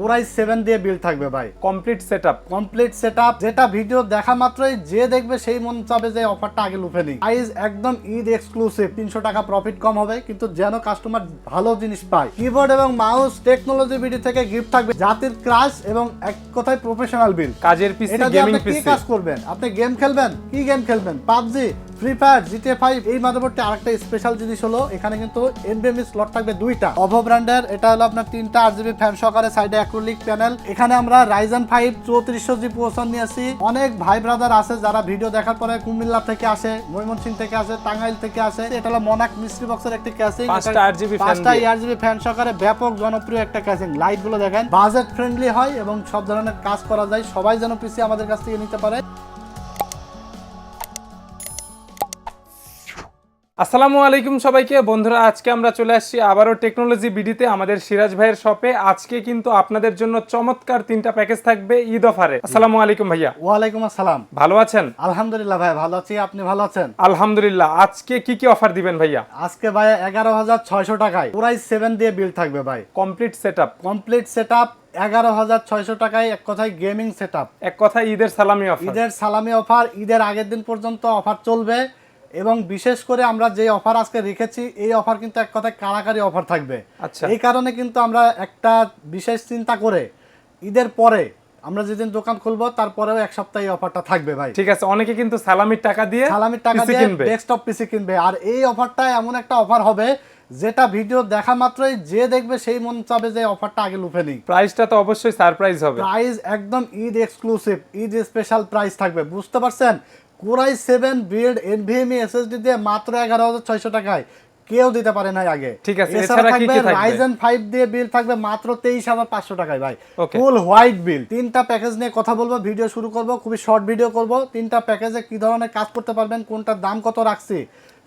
পুরাই সেভেন দিয়ে বিল থাকবে ভাই। কমপ্লিট সেটআপ কমপ্লিট সেটআপ যেটা ভিডিও দেখা মাত্রই যে দেখবে সেই মন চাবে যে অফারটা আগে লুফে নিই প্রাইস একদম ঈদ এক্সক্লুসিভ তিনশো টাকা প্রফিট কম হবে কিন্তু যেন কাস্টমার ভালো জিনিস পায়। কিবোর্ড এবং মাউস টেকনোলজি ভিডিও থেকে গিফট থাকবে জাতির ক্রাশ এবং এক কথায় প্রফেশনাল বিল কাজের পিসি গেমিং আপনি কি পিসি কাজ করবেন? আপনি গেম খেলবেন? কি গেম খেলবেন? PUBG? Free fire GTA five এই মাদারবোর্ডে আরেকটা স্পেশাল জিনিস হলো এখানে কিন্তু এনবিএমই স্লট থাকবে দুইটা। অভো ব্র্যান্ডের এটা হলো আপনার তিনটা আর জিবি ফ্যান সহকারে সাইডে অ্যাক্রোলিক প্যানেল এখানে আমরা রাইজেন ফাইভ চৌত্রিশশো জি প্রসেসর নিয়ে আসি। অনেক ভাই ব্রাদার আছে যারা ভিডিও দেখার পরে কুমিল্লা থেকে আসে ময়মনসিং থেকে আসে টাঙ্গাইল থেকে আসে। এটা হলো মনাক মিস্ট্রি বক্সের একটি ক্যাসিং পাঁচটা 8GB fan পাঁচটা দিয়ে। ইয়ার জিবি ফ্যান সহকারে ব্যাপক জনপ্রিয় একটা ক্যাসিং লাইটগুলো দেখেন। বাজেট ফ্রেন্ডলি হয় এবং সব ধরনের কাজ করা যায়। সবাই যেন পিসি আমাদের কাছ থেকে নিতে পারে। আসসালামু আলাইকুম সবাইকে। বন্ধুরা আজকে আমরা চলে আসছি আবারও টেকনোলজি বিডিতে আমাদের সিরাজ ভাইয়ের শপে। আজকে কিন্তু আপনাদের জন্য চমৎকার তিনটা প্যাকেজ থাকবে ঈদ অফারে। আসসালামু আলাইকুম ভাইয়া। ওয়ালাইকুম আসসালাম। ভালো আছেন? আলহামদুলিল্লাহ ভাই ভালো আছি। আপনি ভালো আছেন? আলহামদুলিল্লাহ। আজকে কি কি অফার দিবেন ভাইয়া? আজকে ভাই এগারো হাজার ছয়শো টাকায়। পুরাই সেভেন দিয়ে বিল থাকবে ভাই। Complete setup complete set up এগারো হাজার ছয়শো টাকায় এক কথায় গেমিং সেট আপ এক কথায় ঈদের সালামি অফার। ঈদের সালামি অফার ঈদের আগের দিন পর্যন্ত অফার চলবে। এবং বিশেষ করে আমরা যে অফার আজকে রেখেছি এই অফার কিন্তু এক কথায় কারাকারি অফার থাকবে। আচ্ছা। এই কারণে কিন্তু আমরা একটা বিশেষ চিন্তা করে ঈদের পরে আমরা যেদিন দোকান খুলবো তারপরেও এক সপ্তাহ এই অফারটা থাকবে ভাই। ঠিক আছে অনেকে কিন্তু সালামির টাকা দিয়ে সালামির টাকা দিয়ে ডেস্কটপ পিসি কিনবে। আর এই অফারটা এমন একটা অফার হবে যেটা ভিডিও দেখা মাত্রই যে দেখবে সেই মন চাবে যে অফারটা আগে লুফে নিই প্রাইসটা তো অবশ্যই সারপ্রাইজ হবে। প্রাইস একদম Eid exclusive Eid special price থাকবে। বুঝতে পারছেন? Core i seven build NVMe SSD দিয়ে মাত্র এগারো হাজার ছয়শো টাকায়। কেউ দিতে পারে নাই আগে। ঠিক আছে, এছাড়া থাকবে? রাইজেন ফাইভ দিয়ে বিল থাকবে মাত্র তেইশ হাজার পাঁচশো টাকায় ভাই। ফুল হোয়াইট বিল তিনটা প্যাকেজ নিয়ে কথা বলব ভিডিও শুরু করব খুবই শর্ট ভিডিও করব। তিনটা প্যাকেজে কি ধরনের কাজ করতে পারবেন কোনটার দাম কত রাখছি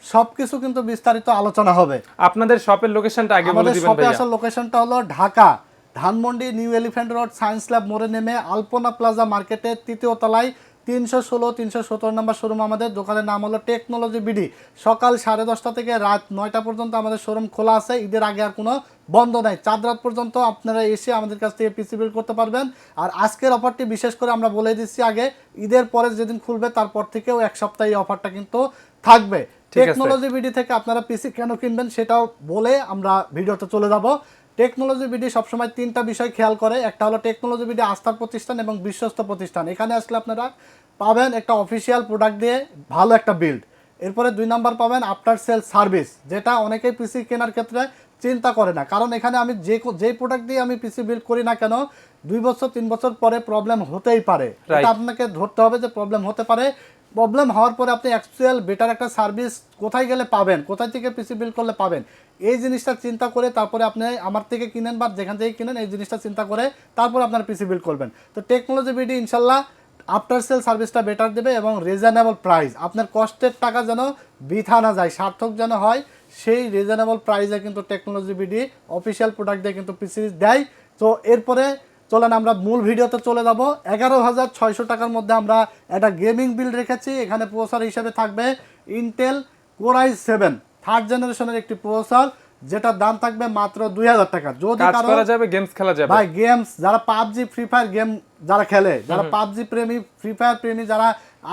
সবকিছু কিন্তু বিস্তারিত আলোচনা হবে। আপনাদের শপের লোকেশনটা আগে বলে আমাদের দিবেন শপে ভাইয়া। আসার লোকেশনটা হলো Dhaka Dhanmondi new elephant road science lab মোড়ে নেমে আলপনা প্লাজা মার্কেটের তৃতীয় তলায় তিনশো ষোলো তিনশো সতেরো নম্বর শোরুম আমাদের। দোকানের নাম হলো টেকনোলজি বিডি সকাল সাড়ে দশটা থেকে রাত নয়টা পর্যন্ত আমাদের শোরুম খোলা আছে। ঈদের আগে আর কোনো বন্ধ নাই। চাঁদ রাত পর্যন্ত আপনারা এসে আমাদের কাছ থেকে পিসি বিল করতে পারবেন। আর আজকের অফারটি বিশেষ করে আমরা বলে দিচ্ছি আগে ঈদের পরে যেদিন খুলবে তারপর থেকেও এক সপ্তাহ এই অফারটা কিন্তু থাকবে। টেকনোলজি বিডি থেকে আপনারা পিসি কেন কিনবেন সেটাও বলে আমরা ভিডিওতে চলে যাব। টেকনোলজি বিডি সবসময় তিনটা বিষয় খেয়াল করে। একটা হলো টেকনোলজি বিডি আস্থার প্রতিষ্ঠান এবং বিশ্বস্ত প্রতিষ্ঠান। এখানে আসলে আপনারা পাবেন একটা অফিসিয়াল প্রোডাক্ট দিয়ে ভালো একটা বিল্ড এরপরে দুই নাম্বার পাবেন আফটার সেল সার্ভিস যেটা অনেকেই পিসি কেনার ক্ষেত্রে চিন্তা করে না। কারণ এখানে আমি যে যেই প্রোডাক্ট দিয়ে আমি পিসি বিল্ড করি না কেন দুই বছর তিন বছর পরে প্রবলেম হতেই পারে. এটা আপনাকে ধরতে হবে যে প্রবলেম হতে পারে প্রবলেম হওয়ার পরে আপনি অ্যাকচুয়াল বেটার একটা সার্ভিস কোথায় গেলে পাবেন? কোথায় থেকে পিসি বিল করলে পাবেন? এই জিনিসটা চিন্তা করে তারপরে আপনি আমার থেকে কিনেন বা যেখান থেকে কিনেন, এই জিনিসটা চিন্তা করে তারপরে আপনার পিসি বিল করবেন। তো টেকনোলজি বিডি ইনশাল্লাহ আফটার সেল সার্ভিসটা বেটার দেবে এবং রিজনেবল প্রাইস আপনার কষ্টের টাকা যেন বৃথা না যায়, সার্থক যেন হয়, সেই রিজনেবল প্রাইসে কিন্তু টেকনোলজি বিডি অফিসিয়াল প্রোডাক্ট দিয়ে কিন্তু পিসি দেয়। তো এরপরে চলেন আমরা মূল ভিডিওতে চলে যাব। এগারো হাজার ছয়শো টাকার মধ্যে আমরা একটা গেমিং বিল রেখেছি। এখানে প্রসেসর হিসেবে থাকবে ইন্টেল কোরাই সেভেন থার্ড জেনারেশনের একটি প্রসেসর যেটার দাম থাকবে মাত্র দুই হাজার টাকা। যদি করা যাবে গেমস খেলা যাবে। ভাই গেমস যারা পাবজি ফ্রি ফায়ার গেম যারা খেলে যারা পাবজি প্রেমী ফ্রি ফায়ার প্রেমী যারা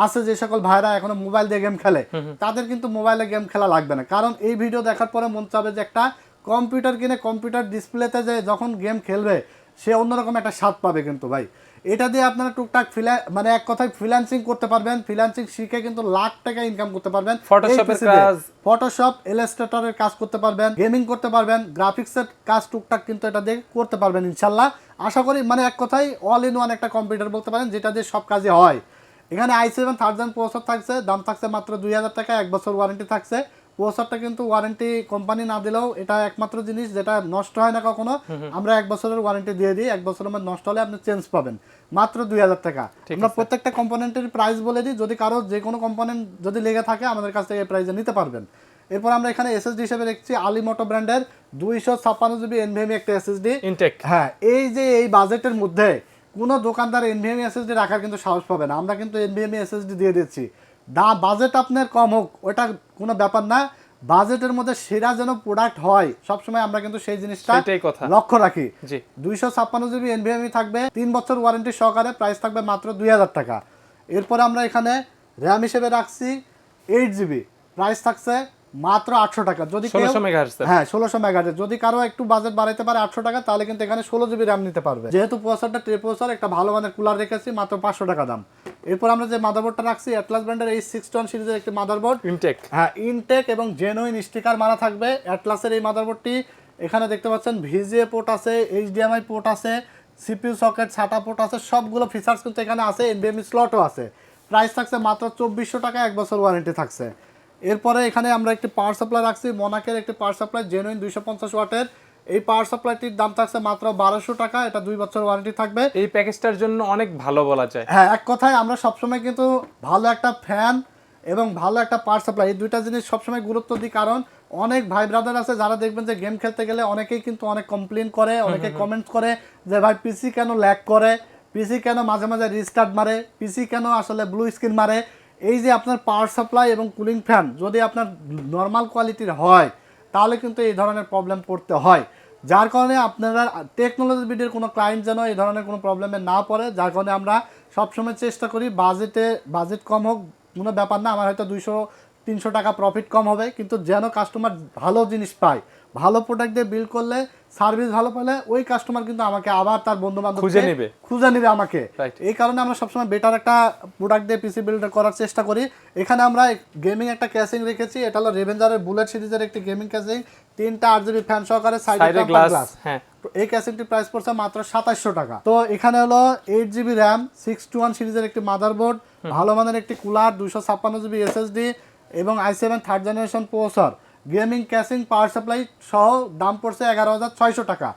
আছে যে সকল ভাইরা এখনও মোবাইল দিয়ে গেম খেলে তাদের কিন্তু মোবাইলে গেম খেলা লাগবে না। কারণ এই ভিডিও দেখার পরে মন চাবে যে একটা কম্পিউটার কিনে কম্পিউটার ডিসপ্লেতে যে যখন গেম খেলবে সে অন্যরকম একটা স্বাদ পাবে কিন্তু ভাই। এটা দিয়ে আপনারা টুকটাক ফিলা মানে এক কথায় ফ্রিল্যান্সিং করতে পারবেন ফ্রিল্যান্সিং শিখে কিন্তু লাখ টাকা ইনকাম করতে পারবেন। কাজ। ফটোশপ ইলাস্ট্রেটরের কাজ করতে পারবেন গেমিং করতে পারবেন গ্রাফিক্সের কাজ টুকটাক কিন্তু এটা দিয়ে করতে পারবেন ইনশাল্লাহ। আশা করি মানে এক কথায় অল ইন ওয়ান একটা কম্পিউটার বলতে পারেন যেটা দিয়ে সব কাজে হয়। এখানে আই সেভেন থাউজেন্ড প্রসেসর থাকছে দাম থাকছে মাত্র দুই হাজার টাকা এক বছর ওয়ারেন্টি থাকছে। প্রসেসরটা কিন্তু ওয়ারেন্টি কোম্পানি না দিলেও এটা একমাত্র জিনিস যেটা নষ্ট হয় না কখনো। আমরা এক বছরের ওয়ারেন্টি দিয়ে দিই এক বছরের মধ্যে নষ্ট হলে আপনি চেঞ্জ পাবেন। মাত্র দুই হাজার টাকা। আমরা প্রত্যেকটা কম্পোনেন্টের প্রাইস বলে দিই যদি কারও যে কোনো কম্পোনেন্ট যদি লেগে থাকে আমাদের কাছ থেকে এই প্রাইসে নিতে পারবেন। এরপর আমরা এখানে এসএসডি হিসেবে দেখছি আলি আলিমোটো ব্র্যান্ডের দুইশো ছাপ্পান্ন জিবি এনভিএমি একটা এসএসডি ইনটেক হ্যাঁ এই যে এই বাজেটের মধ্যে কোনো দোকানদার এনভিএমি এসএসডি রাখার কিন্তু সাহস পাবে না। আমরা কিন্তু এনভিএমি এসএসডি দিয়ে দিচ্ছি। দা বাজেট আপনার কম হোক ওটা কোনো ব্যাপার না। বাজেটের মধ্যে সেরা যেন প্রোডাক্ট হয় সবসময় আমরা কিন্তু সেই জিনিসটা লক্ষ্য রাখি। জি। দুইশো ছাপ্পান্ন জিবি এনভিএমই থাকবে তিন বছর ওয়ারেন্টি সহকারে প্রাইস থাকবে মাত্র দুই হাজার টাকা। এরপরে আমরা এখানে র্যাম হিসেবে রাখছি এইট জিবি প্রাইস থাকছে মাত্র আটশো টাকা। যদি হ্যাঁ ষোলোশো মেগাহার্জ যদি কারও একটু বাজেট বাড়াইতে পারে আটশো টাকা তাহলে কিন্তু এখানে ষোলো জিবি র্যাম নিতে পারবে। যেহেতু প্রসেসরটা ট্রে প্রসেসর একটা ভালো মানের কুলার রেখেছি মাত্র পাঁচশো টাকা দাম। এরপর আমরা যে মাদারবোর্ডটা রাখছি অ্যাটলাস ব্র্যান্ডের এই সিক্স টন সিরিজের একটি মাদারবোর্ড ইনটেক হ্যাঁ ইনটেক এবং জেনুইন স্টিকার মারা থাকবে। অ্যাটলাসের এই মাদারবোর্ডটি এখানে দেখতে পাচ্ছেন ভিজিএ পোর্ট আছে এইচডিএমআই পোর্ট আছে সিপিইউ সকেট ছাটা পোর্ট আছে সবগুলো ফিচার্স কিন্তু এখানে আছে এনবিএমই স্লটও আছে। প্রাইস থাকছে মাত্র চব্বিশশো টাকা এক বছর ওয়ারেন্টি থাকছে। এরপরে এখানে আমরা একটি পাওয়ার সাপ্লাই রাখছি মোনাকের একটি পাওয়ার সাপ্লাই জেনুইন দুইশো পঞ্চাশ ওয়াটের এই পাওয়ার সাপ্লাইটির দাম থাকছে মাত্র বারোশো টাকা এটা দুই বছর ওয়ারেন্টি থাকবে। এই প্যাকেজটার জন্য অনেক ভালো বলা যায়। হ্যাঁ এক কথায় আমরা সবসময় কিন্তু ভালো একটা ফ্যান এবং ভালো একটা পাওয়ার সাপ্লাই এই দুইটা জিনিস সবসময় গুরুত্ব দিই কারণ অনেক ভাই ব্রাদার আছে যারা দেখবেন যে গেম খেলতে গেলে অনেকেই কিন্তু অনেক কমপ্লেন করে অনেকে কমেন্ট করে যে ভাই পিসি কেন ল্যাক করে? পিসি কেন মাঝে মাঝে রিস্টার্ট মারে? পিসি কেন আসলে ব্লু স্ক্রিন মারে? এই যে আপনার পাওয়ার সাপ্লাই এবং কুলিং ফ্যান যদি আপনার নর্মাল কোয়ালিটির হয় তাহলে কিন্তু এই ধরনের প্রবলেম পড়তে হয়। যার কারণে আপনারা টেকনোলজি বিডির কোনো ক্লায়েন্ট যেন এই ধরনের কোনো প্রবলেমে না পড়ে, যার কারণে আমরা সবসময় চেষ্টা করি বাজেটে বাজেট কম হোক, কোনো ব্যাপার না, আমার হয়তো দুইশো, তিনশো টাকা প্রফিট কম হবে, কিন্তু যেন কাস্টমার ভালো জিনিস পায়। ভালো প্রোডাক্ট দিয়ে বিল করলে সার্ভিস ভালো পেলে ওই কাস্টমার কিন্তু আমাকে আবার তার বন্ধু বান্ধব খুঁজে নেবে। খুঁজে নেবে আমাকে। এই কারণে আমরা সবসময় বেটার একটা প্রোডাক্ট দিয়ে পিসি বিল্ড করার চেষ্টা করি। এখানে আমরা গেমিং একটা ক্যাসিং রেখেছি এটা হলো রেভেঞ্জারের বুলেট সিরিজের একটি গেমিং ক্যাসিং তিনটা আট জিবি ফ্যান সহকারে সাইডে গ্লাস হ্যাঁ। এই ক্যাসেটটির প্রাইস পড়ছে মাত্র সাতাশশো টাকা। তো এখানে হলো eight GB RAM six two one সিরিজের একটি মাদারবোর্ড ভালো মানের একটি কুলার দুশো ছাপ্পান্ন জিবি এসএসডি এবং i seven third generation processor gaming casing power supply সহ দাম পড়ছে এগারো হাজার ছয়শো টাকা।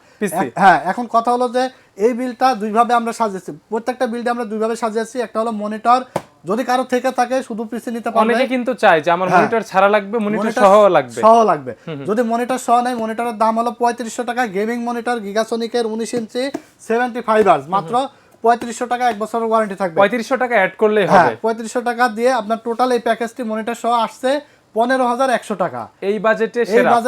হ্যাঁ এখন কথা হলো যে এই বিলটা দুইভাবে আমরা সাজিয়েছি। প্রত্যেকটা বিলটা আমরা দুইভাবে সাজিয়েছি। একটা হলো মনিটর যদি কারও থেকে থাকে শুধু পিসি নিতে পারবে। অনেকে কিন্তু চায় যে আমার হ্যাঁ। মনিটর ছাড়া লাগবে মনিটর সহ লাগবে। সহ লাগবে। যদি মনিটর সহ নেয় মনিটরের দাম হলো পঁয়ত্রিশশো টাকা গেমিং মনিটর গিগাসনিকের উনিশ ইঞ্চি সেভেন্টি ফাইভ আর্স। মাত্র পঁয়ত্রিশশো টাকা এক বছরের ওয়ারেন্টি থাকবে। পঁয়ত্রিশশো টাকা অ্যাড করলেই হ্যাঁ হবে। পঁয়ত্রিশশো টাকা দিয়ে আপনার টোটাল এই প্যাকেজটি মনিটর সহ আসছে পনেরো হাজার একশো টাকা। এই বাজেটে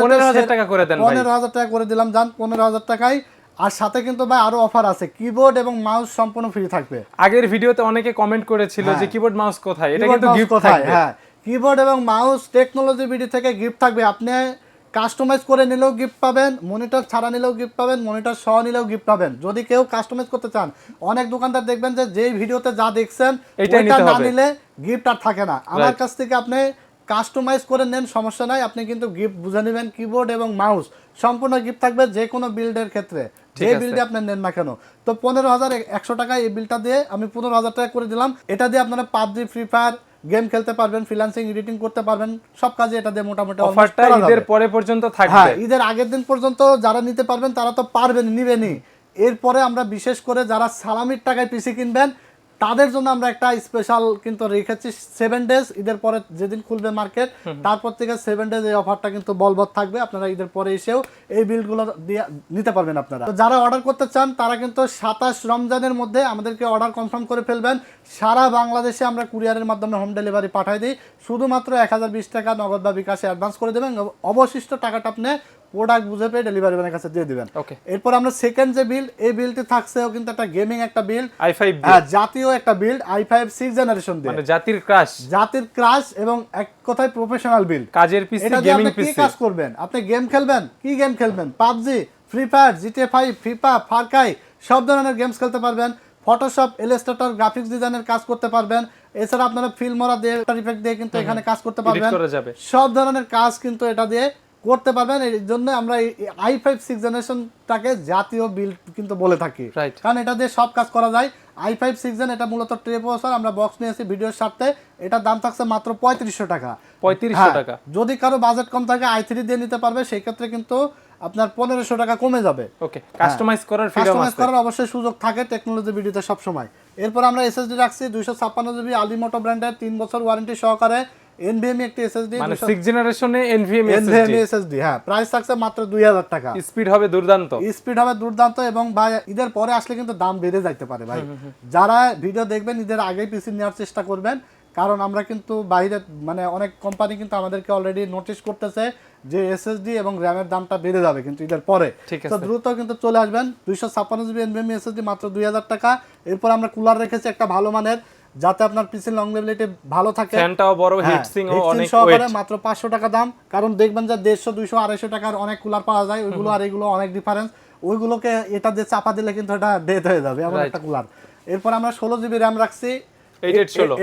পনেরো হাজার টাকা করে দেন পনেরো হাজার টাকা করে দিলাম যান পনেরো হাজার টাকায়। আর সাথে কিন্তু ভাই আরও অফার আছে কিবোর্ড এবং মাউস সম্পূর্ণ ফ্রি থাকবে। আগের ভিডিওতে অনেকে কমেন্ট করেছিল যে কিবোর্ড মাউস কোথায়? এটা কিন্তু গিফট থাকবে। হ্যাঁ। কিবোর্ড এবং মাউস টেকনোলজি বিডি থেকে গিফট থাকবে। আপনি কাস্টমাইজ করে নিলেও গিফট পাবেন মনিটর ছাড়া নিলেও গিফট পাবেন মনিটর সহ নিলেও গিফট পাবেন। যদি কেউ কাস্টমাইজ করতে চান অনেক দোকানদার দেখবেন যে যেই ভিডিওতে যা দেখছেন নিতে না নিলে গিফট আর থাকে না। আমার কাছ থেকে আপনি কাস্টমাইজ করে নেন সমস্যা নাই। আপনি কিন্তু গিফট বুঝে নেবেন কিবোর্ড এবং মাউস সম্পূর্ণ গিফট থাকবে যে কোনো বিল্ডের ক্ষেত্রে। যে। বিলটা আপনি নেন না কেন। তো পনেরো হাজার একশো টাকা এই বিলটা দিয়ে আমি পনেরো হাজার টাকা করে দিলাম। এটা দিয়ে আপনারা পাবজি ফ্রি ফায়ার গেম খেলতে পারবেন ফ্রিল্যান্সিং এডিটিং করতে পারবেন। সব কাজে এটা দিয়ে মোটামুটি অফারটা ঈদের পরে পর্যন্ত থাকবে হ্যাঁ থাকবে। ঈদের আগের দিন পর্যন্ত যারা নিতে পারবেন তারা তো পারবেন নিবেনই। এরপরে আমরা বিশেষ করে যারা সালামির টাকায় পিসি কিনবেন তাদের জন্য আমরা একটা স্পেশাল কিন্তু রেখেছি সেভেন ডেজ ঈদের পরে যেদিন খুলবে মার্কেট তারপর থেকে সেভেন ডেজ এই অফারটা কিন্তু বলবৎ থাকবে। আপনারা ঈদের পরে এসেও এই বিলগুলো দিয়ে নিতে পারবেন আপনারা। তো যারা অর্ডার করতে চান তারা কিন্তু সাতাশ রমজানের মধ্যে আমাদেরকে অর্ডার কনফার্ম করে ফেলবেন। সারা বাংলাদেশে আমরা কুরিয়ারের মাধ্যমে হোম ডেলিভারি পাঠাই দিই। শুধুমাত্র এক হাজার বিশ টাকা নগদ বা বিকাশে অ্যাডভান্স করে দেবেন। অবশিষ্ট টাকাটা আপনি প্রোডাক্ট বুঝে পেয়ে ডেলিভারি ম্যানের কাছে দিয়ে দিবেন। এরপর আমরা সেকেন্ড যে বিল এই বিলটি থাকছেও কিন্তু একটা গেমিং একটা বিল আই ফাইভ জাতীয় একটা build i five six generation দিয়ে। মানে জাতির ক্রাশ জাতির ক্রাশ এবং এক কথায় প্রফেশনাল বিল কাজের পিসি গেমিং আপনি কি পিসি কাজ করবেন? আপনি গেম খেলবেন? কি গেম খেলবেন? PUBG free fire GTA five FIFA Far Cry সব ধরনের গেমস খেলতে পারবেন। ফটোশপ ইলাস্ট্রেটর গ্রাফিক্স ডিজাইনের কাজ করতে পারবেন। এছাড়া আপনারা ফিল্মরা দিয়ে ইফেক্ট দিয়ে কিন্তু এখানে কাজ করতে পারবেন। সব ধরনের কাজ কিন্তু এটা দিয়ে করতে পারবেন। এই জন্য আমরা আই ফাইভ সিক্স জেনারেশনটাকে জাতীয় বিল কিন্তু বলে থাকি. কারণ এটা দিয়ে সব কাজ করা যায়। আই ফাইভ সিক্স জেন এটা মূলত ট্রে প্রসেসর আমরা বক্স নিয়েছি ভিডিওর সাথে। এটার দাম থাকছে মাত্র পঁয়ত্রিশশো টাকা। পঁয়ত্রিশশো হ্যাঁ, টাকা। যদি কারও বাজেট কম থাকে আই থ্রি দিয়ে নিতে পারবে সেই ক্ষেত্রে কিন্তু আপনার পনেরোশো টাকা কমে যাবে। ওকে কাস্টমাইজ করার কাস্টমাইজ করার অবশ্যই সুযোগ থাকে টেকনোলজি ভিডিওতে সবসময়। এরপর আমরা এসএসডি রাখছি দুইশো ছাপ্পান্ন জিবি আলিমোটো ব্র্যান্ডের তিন বছর ওয়ারেন্টি সহকারে। এনভিএমই একটি এসএসডি মানে সিক্স জেনারেশনে এনভিএম এনভিএমই এসএসডি হ্যাঁ। প্রাইস থাকছে মাত্র দুই হাজার টাকা। স্পিড হবে দুর্দান্ত। স্পিড হবে দুর্দান্ত এবং ভাই ঈদের পরে আসলে কিন্তু দাম বেড়ে যাইতে পারে ভাই। যারা ভিডিও দেখবেন ঈদের আগেই পিসি নেওয়ার চেষ্টা করবেন। কারণ আমরা কিন্তু বাইরে মানে অনেক কোম্পানি কিন্তু আমাদেরকে অলরেডি নোটিশ করতেছে যে এসএসডি এবং র্যামের দামটা বেড়ে যাবে কিন্তু ঈদের পরে। তো। দ্রুত কিন্তু চলে আসবেন। দুইশো ছাপ্পান্ন জিবি এনভিএমই এসএসডি মাত্র দুই হাজার টাকা। এরপর আমরা কুলার রেখেছি একটা ভালো মানের। যাতে আপনার পিসি লংলেবিলিটি ভালো থাকে। ফ্যানটাও বড় হ্যাঁ, হিটসিং ও অনেক ওয়েট মাত্র পাঁচশো টাকা দাম। কারণ দেখবেন যে দেড়শো দুইশো আড়াইশো টাকার অনেক কুলার পাওয়া যায়। ওইগুলো আর এগুলো অনেক ডিফারেন্স ওইগুলোকে এটা দিয়ে চাপা দিলে কিন্তু এটা ডেথ হয়ে যাবে। এমন একটা কুলার এরপর আমরা ষোলো জিবি র্যাম রাখছি।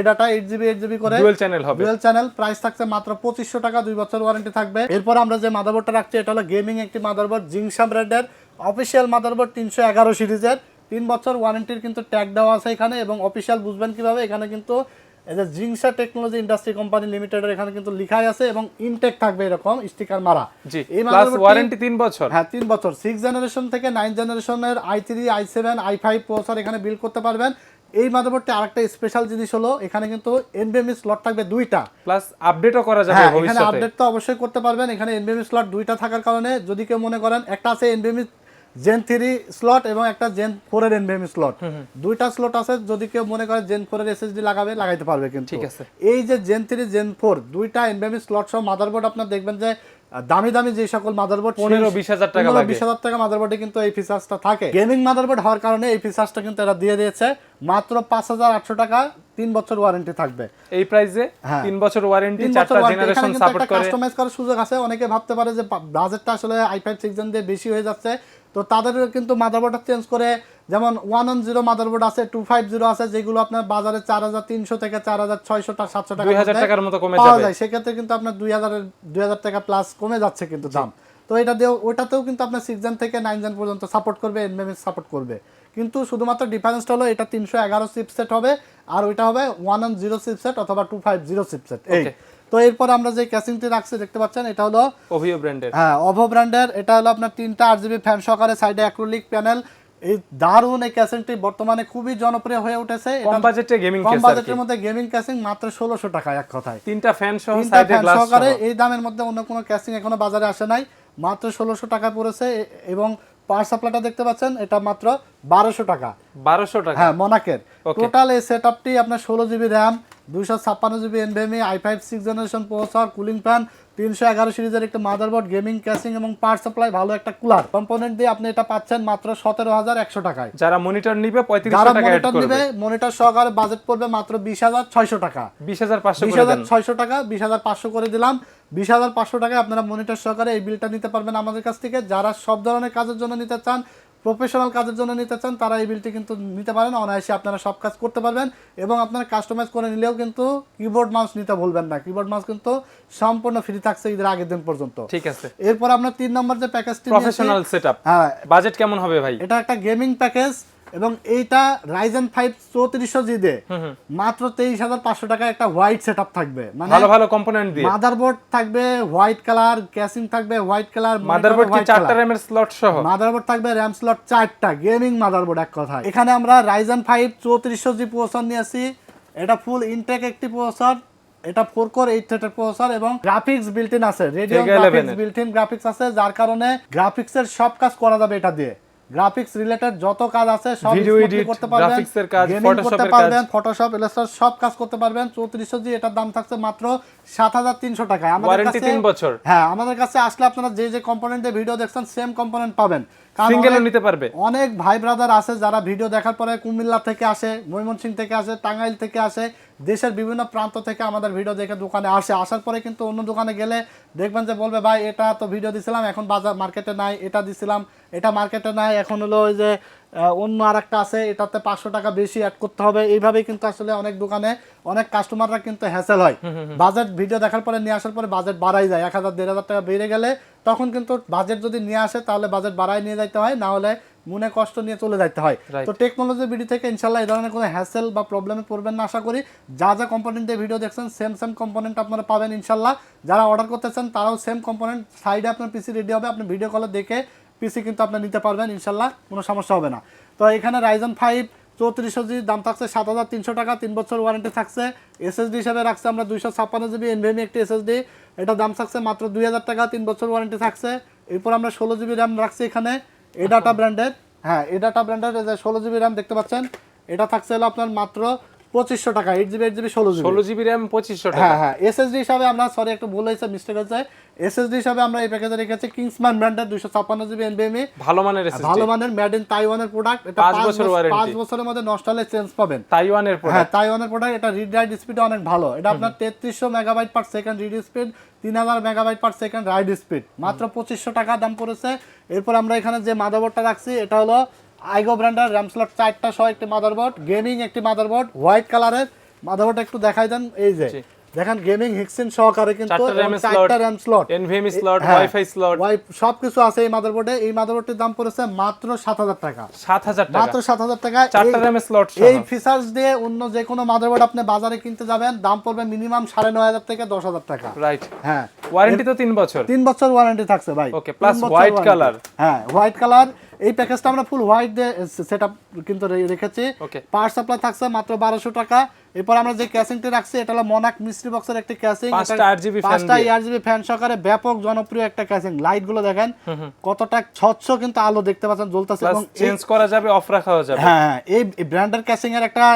এটাটা এইট জিবি এইট জিবি করে। ডুয়েল চ্যানেল হবে। ডুয়েল চ্যানেল প্রাইস থাকছে মাত্র পঁচিশশো টাকা দুই বছর ওয়ারেন্টি থাকবে। এরপর আমরা যে মাদারবোর্ডটা রাখছি এটা হলো গেমিং একটি মাদারবোর্ড জিংসা ব্র্যান্ডের অফিসিয়াল মাদারবোর্ড তিনশো এগারো সিরিজের। তিন বছর ওয়ারেন্টির কিন্তু ট্যাগ দেওয়া আছে এখানে এবং অফিসিয়াল বুঝবেন কীভাবে এখানে কিন্তু এই যে জিংসা টেকনোলজি ইন্ডাস্ট্রি কোম্পানি লিমিটেডের এখানে কিন্তু লিখাই আছে এবং ইনটেক থাকবে এরকম স্টিকার মারা। জি এই প্লাস ওয়ারেন্টি তিন বছর। হ্যাঁ তিন বছর। সিক্স জেনারেশন থেকে নাইন জেনারেশনের i three i seven i five processor এখানে বিল্ড করতে পারবেন। এই মাদারবোর্ডটি আরেকটা স্পেশাল জিনিস হলো এখানে কিন্তু এনবিএমই স্লট থাকবে দুইটা। প্লাস আপডেটও করা যাবে হ্যাঁ এখানে আপডেট তো অবশ্যই করতে পারবেন। এখানে এনবিএমই স্লট দুইটা থাকার কারণে যদি কেউ মনে করেন একটা আছে এনবিএমই জেন থ্রি স্লট এবং একটা জেন ফোর এর এনবিএমই স্লট দুইটা স্লট আছে যদি কেউ মনে করে জেন ফোর এর এসএসডি লাগাবে লাগাইতে পারবে কিন্তু। ঠিক আছে। এই যে জেন থ্রি জেন ফোর দুইটা এনবিএমই স্লট সহ মাদারবোর্ড আপনার দেখবেন যে দামি দামি যে সকল মাদারবোর্ড পনেরো বিশ হাজার টাকা বিশ হাজার টাকা মাদারবোর্ডে কিন্তু এই ফিচার্সটা থাকে। গেমিং মাদারবোর্ড হওয়ার কারণে এই ফিচার্সটা কিন্তু এরা দিয়ে দিয়েছে। মাত্র পাঁচ হাজার আটশো টাকা তিন বছর ওয়ারেন্টি থাকবে। এই প্রাইসে হ্যাঁ। তিন বছর ওয়ারেন্টি চারটা জেনারেশন সাপোর্ট করে। কাস্টমাইজ করার সুযোগ আছে। অনেকে ভাবতে পারে যে বাজেটটা আসলে আই ফাইভ সিক্স দিয়ে বেশি হয়ে যাচ্ছে। তো তাদের কিন্তু মাদারবোর্ডটা চেঞ্জ করে যেমন ওয়ান ওয়ান জিরো মাদারবোর্ড আছে টু ফাইভ জিরো আছে যেগুলো আপনার বাজারে চার হাজার তিনশো থেকে চার হাজার ছয়শো টাকা সাতশো টাকা 2000 টাকার মতো কমে পাওয়া। যায়। সেক্ষেত্রে কিন্তু আপনার দুই হাজারের দুই হাজার টাকা প্লাস কমে যাচ্ছে কিন্তু দাম। তো এটা দিয়েও ওটাতেও কিন্তু আপনার সিক্স জেন থেকে নাইন জেন পর্যন্ত সাপোর্ট করবে এনএমএস সাপোর্ট করবে। কিন্তু শুধুমাত্র ডিফারেন্সটা হলো এটা তিনশো এগারো চিপসেট হবে আর ওইটা হবে ওয়ান ওয়ান জিরো চিপসেট অথবা টু ফাইভ জিরো চিপসেট এই। তো এরপর আমরা যে ক্যাসিংটি রাখছি দেখতে পাচ্ছেন এটা হলো ওভিও ব্র্যান্ডের হ্যাঁ অভো ব্র্যান্ডের এটা হলো আপনার তিনটা আট জিবি ফ্যান সহকারে সাইডে অ্যাক্রোলিক প্যানেল এই দারুণ এই ক্যাসিংটি বর্তমানে খুবই জনপ্রিয় হয়ে উঠেছে। কম বাজেটে গেমিং কম বাজেটের মধ্যে গেমিং ক্যাসিং মাত্র ষোলোশো টাকা এক কথায়। তিনটা ফ্যান সহ সাইডে গ্লাস সহকারে এই দামের মধ্যে অন্য কোনো ক্যাসিং এখনও বাজারে আসে নাই। মাত্র ষোলোশো টাকা পড়েছে এবং পাওয়ার সাপ্লাইটা দেখতে পাচ্ছেন এটা মাত্র বারোশো টাকা। বারোশো টাকা। হ্যাঁ মনাকের টোটাল এই সেট আপটি আপনার ষোলো জিবি র্যাম দুইশো ছাপ্পান্ন GB NVMe i five six generation processor cooling fan তিনশো এগারো সিরিজের একটা মাদারবোর্ড গেমিং ক্যাসিং এবং পাওয়ার সাপ্লাই ভালো একটা কুলার কম্পোনেন্ট দিয়ে আপনি এটা পাচ্ছেন মাত্র সতেরো হাজার একশো টাকায়। যারা মনিটর নিবে যারা মনিটর নিবে মনিটর সহকারে বাজেট পড়বে মাত্র বিশ হাজার ছয়শো টাকা। বিশ হাজার পাঁচশো বিশ হাজার ছয়শো টাকা বিশ হাজার পাঁচশো করে দিলাম। বিশ হাজার পাঁচশো টাকায় আপনারা মনিটর সহকারে এই বিলটা নিতে পারবেন আমাদের কাছ থেকে। যারা সব ধরনের কাজের জন্য নিতে চান প্রফেশনাল কাজের জন্য নিতে চান তারা এই বিলটি কিন্তু নিতে পারেন। অনায়াসে আপনারা সব কাজ করতে পারবেন এবং আপনারা কাস্টমাইজ করে নিলেও কিন্তু কিবোর্ড মাউস নিতে ভুলবেন না। কিবোর্ড মাউস কিন্তু সম্পূর্ণ ফ্রি থাকছে ঈদের আগের দিন পর্যন্ত। ঠিক আছে। এরপর আমরা তিন নম্বর যে প্যাকেজটি প্রফেশনাল সেটআপ হ্যাঁ। বাজেট কেমন হবে ভাই? এটা একটা গেমিং প্যাকেজ এবং এইটা রাইজেন ফাইভ চৌত্রিশশো জি দে মাত্র তেইশ হাজার পাঁচশো টাকা একটা হোয়াইট সেট থাকবে। মানে ভালো ভালো কম্পোনেন্ট দিয়ে। মাদারবোর্ড থাকবে হোয়াইট কালার ক্যাসিং থাকবে হোয়াইট কালার মাদারবোর্ড কি চারটা র্যামের স্লট সহ? মাদারবোর্ড থাকবে র্যাম স্লট চারটা গেমিং মাদারবোর্ড এক কথায়। এখানে আমরা রাইজেন ফাইভ চৌত্রিশশো জি প্রসেসর নিয়েছি এটা ফুল ইনটেক একটি প্রসেসর এটা ফোর কোর এইট থ্রেটের প্রসেসর এবং গ্রাফিক্স বিল্ট ইন আছে। রেডিও গ্রাফিক্স এর। বিল্ট ইন গ্রাফিক্স আছে যার কারণে গ্রাফিক্সের সব কাজ করা যাবে এটা দিয়ে। গ্রাফিক্স রিলেটেড যত কাজ আছে সব করতে পারবেন এর কাজ, করতে কাজ। পারবেন ফটোশপ ইলাস্ট্রেটর সব কাজ করতে পারবেন। চৌত্রিশশো জি এটার দাম থাকছে মাত্র সাত হাজার তিনশো টাকায়। আমাদের ওয়ারেন্টি কাছে তিন বছর। হ্যাঁ আমাদের কাছে আসলে আপনারা যে যে কম্পোনেন্টের ভিডিও দেখছেন সেম কম্পোনেন্ট পাবেন। সিঙ্গেলও নিতে পারবে। অনেক ভাই ব্রাদার আছে যারা ভিডিও দেখার পরে কুমিল্লা থেকে আসে ময়মনসিংহ থেকে আসে টাঙ্গাইল থেকে আসে দেশের বিভিন্ন প্রান্ত থেকে আমাদের ভিডিও দেখে দোকানে আসে। আসার পরে কিন্তু অন্য দোকানে গেলে দেখবেন যে বলবে ভাই এটা তো ভিডিও দিছিলাম এখন বাজার মার্কেটে নাই এটা দিছিলাম। এটা মার্কেটে নাই এখন হলো ওই যে অন্য আর একটা আছে এটাতে পাঁচশো টাকা বেশি অ্যাড করতে হবে। এইভাবেই কিন্তু আসলে অনেক দোকানে অনেক কাস্টমাররা কিন্তু হ্যাসেল হয়। বাজেট ভিডিও দেখার পরে নিয়ে আসার পরে বাজেট বাড়াই যায়। এক হাজার দেড় হাজার টাকা বেড়ে গেলে তখন কিন্তু বাজেট যদি নিয়ে আসে তাহলে বাজেট বাড়াই নিয়ে যাইতে হয় না হলে মনে কষ্ট নিয়ে চলে যাইতে হয়। তো টেকনোলজি ভিডিও থেকে ইনশাল্লাহ এই ধরনের কোনো হ্যাসেল বা প্রবলেমে পড়বেন না আশা করি। যা যা কম্পোনেন্টে ভিডিও দেখছেন সেম সেম কম্পোনেন্ট আপনারা পাবেন ইনশাল্লাহ। যারা অর্ডার করতেছেন তারাও সেম কম্পোনেন্ট সাইডে আপনার পিসি রেডি হবে। আপনি ভিডিও কলে দেখে পিসি কিন্তু আপনি নিতে পারবেন, ইনশাল্লাহ, কোনো সমস্যা হবে না। তো এখানে রাইজন ফাইভ চৌত্রিশশো জি দাম থাকছে সাত হাজার তিনশো টাকা, তিন বছর ওয়ারেন্টি থাকছে। এসএসডি হিসাবে রাখছে আমরা দুইশো ছাপ্পান্ন জিবি এনভিএমি একটি এসএসডি এটা দাম থাকছে মাত্র দুই হাজার টাকা, তিন বছর ওয়ারেন্টি থাকছে। এরপর আমরা ষোলো জিবি র্যাম রাখছি এখানে এ ডাটা ব্র্যান্ডের হ্যাঁ এ ডাটা ব্র্যান্ডের ষোলো জিবি র্যাম দেখতে পাচ্ছেন। এটা থাকছে হলো আপনার মাত্র পঁচিশশো টাকা এইট জিবি এইট জিবি ষোলো জিবি ষোলো জিবি র্যাম পঁচিশশো টাকা। হ্যাঁ হ্যাঁ এসএসডি হিসাবে আমরা সরি একটু ভুল হয়েছে মিস্টেক হয়েছে এসএসডি হিসাবে আমরা এই প্যাকেজে রেখেছি কিংসম্যান ব্র্যান্ডের দুশো ছাপ্পান্ন জিবি এনবিএমই ভালো মানের ভালো মানের মেড ইন তাইওয়ানের প্রোডাক্ট এটা পাঁচ বছর পাঁচ বছরের মধ্যে নষ্ট হলে চেঞ্জ পাবেন। তাইওয়ানের হ্যাঁ তাইওয়ানের প্রোডাক্ট এটা রিড রাইট স্পিড অনেক ভালো। এটা আপনার তেত্রিশশো megabyte per second read speed তিন হাজার megabyte per second write speed মাত্র পঁচিশশো টাকা দাম পড়েছে। এরপর আমরা এখানে যে মাদারবোর্ডটা রাখছি এটা হলো আইগো ব্র্যান্ডের র্যাম স্লট চারটা সহ একটি মাদারবোর্ড গেমিং একটি মাদারবোর্ড হোয়াইট কালারের মাদারবোর্ড একটু দেখাই দেন এই যে। দেখেন গেমিং হিক্সিন সহকারে কিন্তু চারটা RAM slot NVMe slot. Wifi slot সবকিছু আছে এই মাদারবোর্ডে এই মাদারবোর্ডটির দাম পড়েছে মাত্র সাত হাজার টাকা। সাত হাজার টাকা। মাত্র সাত হাজার টাকা। চারটা র্যামের স্লট এই ফিচার্স দিয়ে অন্য যে কোনো মাদারবোর্ড আপনি বাজারে কিনতে যাবেন দাম পড়বে মিনিমাম সাড়ে নয় হাজার থেকে দশ হাজার টাকা। রাইট হ্যাঁ। ওয়ারেন্টি তো তিন বছর। তিন বছর ওয়ারেন্টি থাকছে ভাই। বছর white warranty। color। হ্যাঁ হোয়াইট কালার এই প্যাকেজটা আমরা ফুল হোয়াইট দিয়ে সেট আপ কিন্তু রেখেছি. পাওয়ার সাপ্লাই থাকছে মাত্র বারোশো টাকা। এরপর আমরা যে ক্যাসিংটি রাখছি এটা হলো মনাক মিস্ট্রি বক্সের একটি ক্যাসিং পাঁচটা। আরজিবি ফ্যান সহকারে ব্যাপক জনপ্রিয় একটা ক্যাসিং লাইটগুলো দেখেন কতটা স্বচ্ছ কিন্তু আলো দেখতে পাচ্ছেন জ্বলতেছে এবং চেঞ্জ করা যাবে অফ রাখাও যাবে। হ্যাঁ হ্যাঁ, এই ব্র্যান্ডের ক্যাসিং এর একটা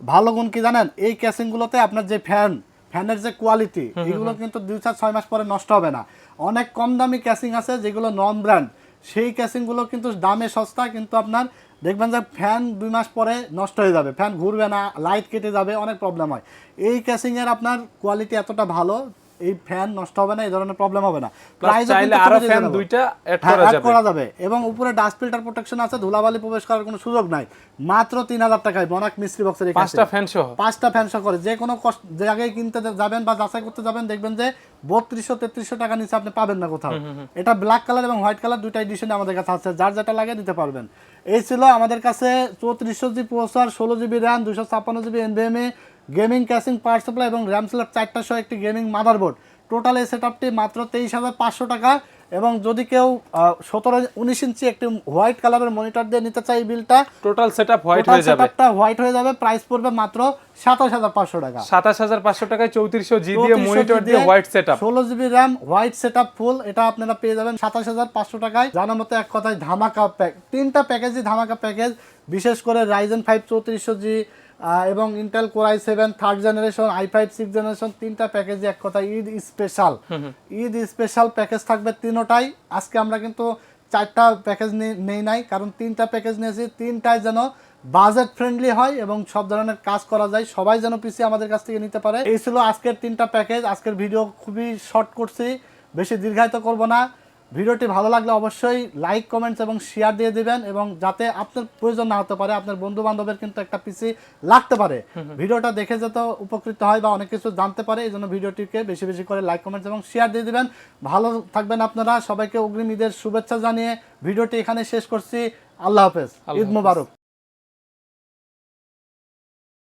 ভালো গুণ কি জানেন? এই ক্যাসিং গুলোতে আপনার যে ফ্যান ফ্যানের যে কোয়ালিটি এগুলো কিন্তু দুই চার ছয় মাস পরে নষ্ট হবে না। অনেক কম দামি ক্যাসিং আছে যেগুলো নন ব্র্যান্ড সেই ক্যাসিংগুলো কিন্তু দামে সস্তা, কিন্তু আপনার দেখবেন যে ফ্যান দুই মাস পরে নষ্ট হয়ে যাবে। ফ্যান ঘুরবে না লাইট কেটে যাবে, অনেক প্রবলেম হয়। এই ক্যাসিংয়ের আপনার কোয়ালিটি এতটা ভালো এই ফ্যান নষ্ট হবে না এই ধরনের প্রবলেম হবে না। ও চাইলে আরও ফ্যান দুইটা অ্যাড করা যাবে। করা যাবে। এবং উপরে ডাস্ট ফিল্টার প্রোটেকশন আছে ধুলাবালি প্রবেশ করার কোনো সুযোগ নাই। মাত্র তিন হাজার টাকায় বনাক মিস্ত্রি বক্সের এই পাঁচটা ফ্যান সহ। পাঁচটা ফ্যান সহ করে। যে কোনো জায়গায় কিনতে যাবেন বা যাচাই করতে যাবেন দেখবেন যে বত্রিশশো তেত্রিশশো টাকা নিচে আপনি পাবেন না কোথাও। এটা ব্ল্যাক কালার এবং হোয়াইট কালার দুইটা এডিশনে আমাদের কাছে আছে। যার যেটা লাগে দিতে পারবেন। এই ছিল আমাদের কাছে চৌত্রিশশো জি প্রসার ষোলো জিবি র্যাম দুশো ছাপ্পান্ন GB NVMe gaming casing power supply এবং র্যাম স্লট চারটা সহ একটি গেমিং মাদারবোর্ড। টোটাল এই সেটআপটি মাত্র তেইশ হাজার পাঁচশো টাকা এবং যদি কেউ সতেরো উনিশ ইঞ্চি একটি হোয়াইট কালারের মনিটর দিয়ে নিতে চাই বিলটা টোটাল সেটআপ হোয়াইট হয়ে যাবে। সেটআপটা হোয়াইট হয়ে যাবে প্রাইস পড়বে মাত্র সাতাশ হাজার পাঁচশো টাকা। সাতাশ হাজার পাঁচশো টাকায় চৌত্রিশশো জি দিয়ে মনিটর দিয়ে হোয়াইট সেটআপ ষোলো GB RAM white setup full এটা আপনারা পেয়ে যাবেন সাতাশ হাজার পাঁচশো টাকায়। জানার মতো এক কথায় ধামাকা প্যাক তিনটা প্যাকেজই ধামাকা প্যাকেজ বিশেষ করে রাইজেন ফাইভ চৌত্রিশশো জি এবং Intel core i seven third generation i five six generation তিনটা প্যাকেজ এক কথায় Eid special Eid special package থাকবে তিনোটাই। আজকে আমরা কিন্তু চারটা প্যাকেজ নেই নাই কারণ তিনটা প্যাকেজ নিয়েছি। তিনটায় যেন বাজেট ফ্রেন্ডলি হয় এবং সব ধরনের কাজ করা যায়। সবাই যেন পিসি আমাদের কাছ থেকে নিতে পারে। এই ছিল আজকের তিনটা প্যাকেজ আজকের ভিডিও খুবই শর্ট করছি। বেশি দীর্ঘায়িত করব না। ভিডিওটি ভালো লাগলে অবশ্যই লাইক কমেন্টস এবং শেয়ার দিয়ে দিবেন এবং যাতে আপনার প্রয়োজন না হতে পারে আপনার বন্ধু বান্ধবের কিন্তু একটা পিসি লাগতে পারে। ভিডিওটা দেখে যাতে উপকৃত হয় বা অনেক কিছু জানতে পারে এই জন্য ভিডিওটিকে বেশি বেশি করে লাইক কমেন্টস এবং শেয়ার দিয়ে দিবেন। ভালো থাকবেন আপনারা। সবাইকে অগ্রিম ঈদের শুভেচ্ছা জানিয়ে ভিডিওটি এখানে শেষ করছি। আল্লাহ হাফেজ। ঈদ মোবারক।